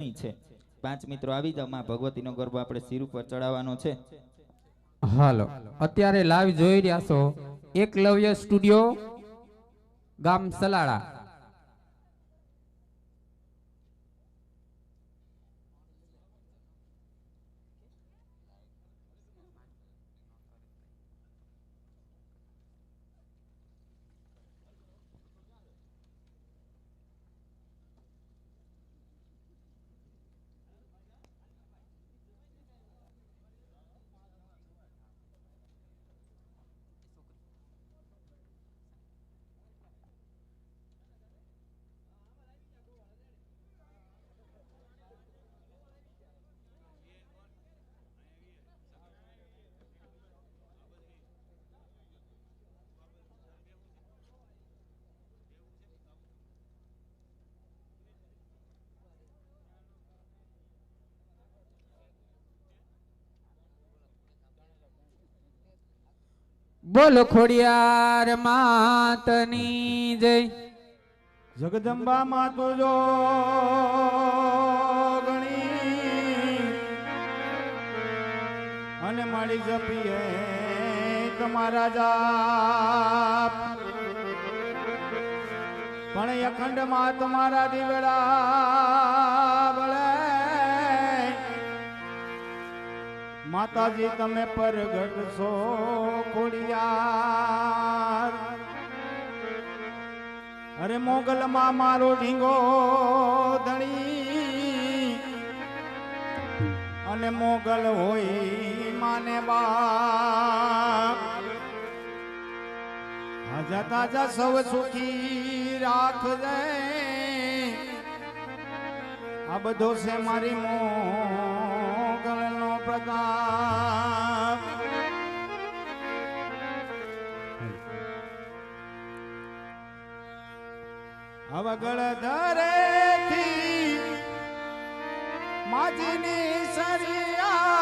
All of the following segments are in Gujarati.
છે. પાંચ મિત્રો આવી જાવમાં ભગવતીનો ગરબો આપણે શિર ઉપર ચડાવવાનો છે. હાલો. અત્યારે લાઈવ જોઈ રહ્યા છો. એકલવ્ય સ્ટુડિયો ગામ સલાળા. બોલો ખોડિયાર માતની જય. જગદંબા માં જો ગણી. અને મારી જપીએ તમારા જાપ. પણ અખંડમાં તમારા દીવડા માતાજી, તમે પરગટ છો ખોડિયાર. અરે મોગલ માં મારો ઢીંગો ધણી. અને મોગલ હોય માને બાપ. તાજા તાજા સૌ સુખી રાખજે. આ બધો છે મારી મોગલ પ્રતાપ અવગળ ધરેથી માજીની સરિયા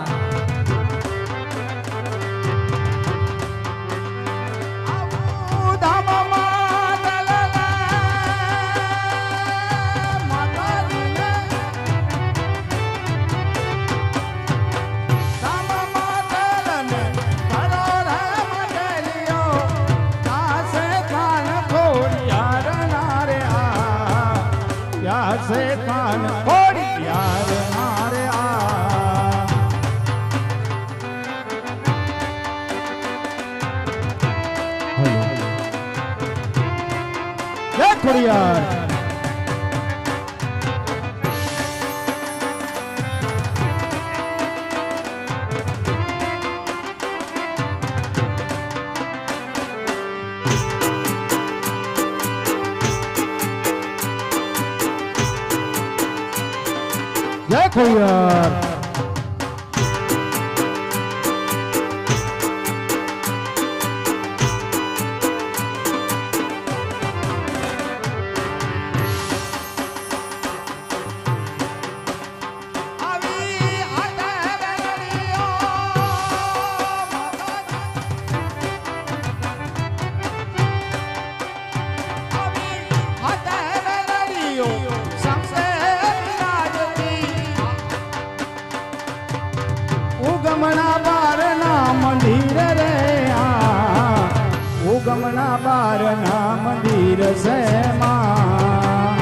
યાસે કાન ખોડિયાર મારે આ ખોડિયાર જય ગમના બારના મંદિર સેમાં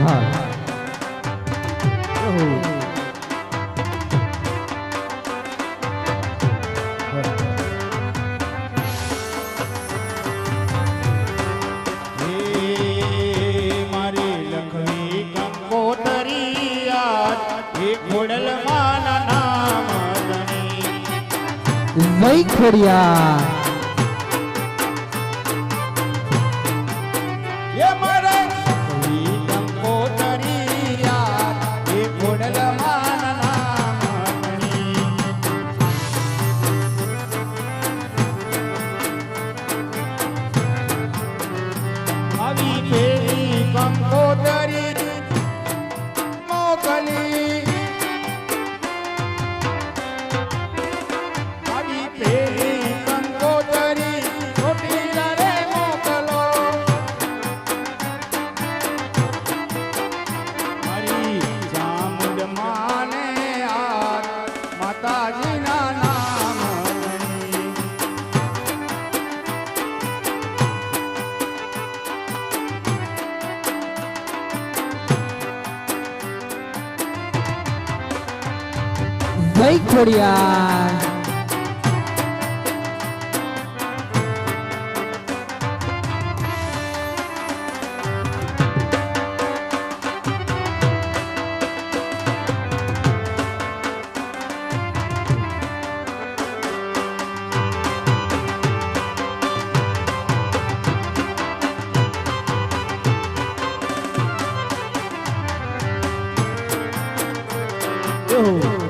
હા. ભાઈ ખોડિયા ખોડિયાર Oh.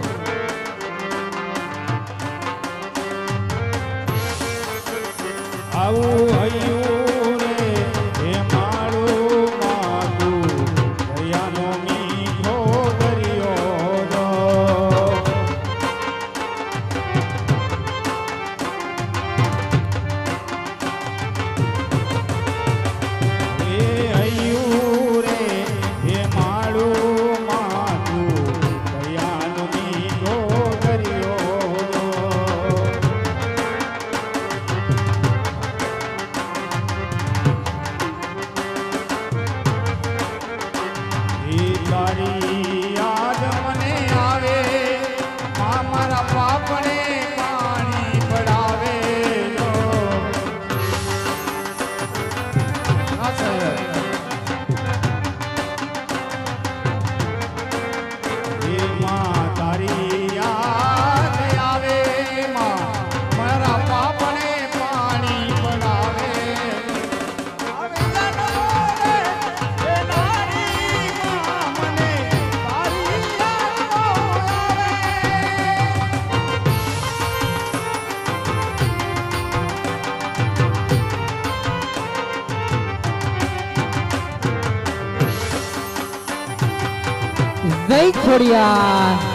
Vaporeon.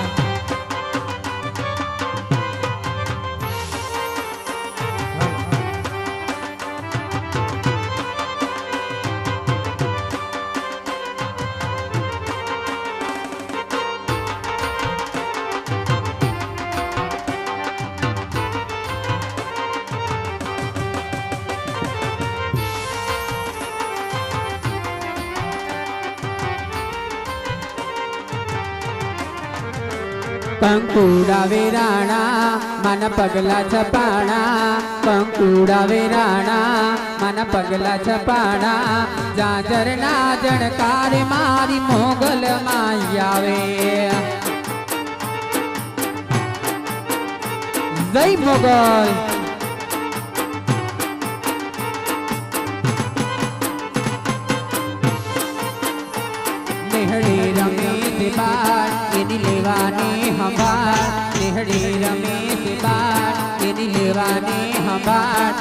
पंकुडा वेराणा मन पगला छपाणा पंकुडा वेराणा मन पगला छपाणा जाजर नाजण कारे मारी मोगल मायावे. जय मोगल. बार તેની લેવાની હંભાળ નેહડી રમે તે બાર તેની લેવાની હંભાળ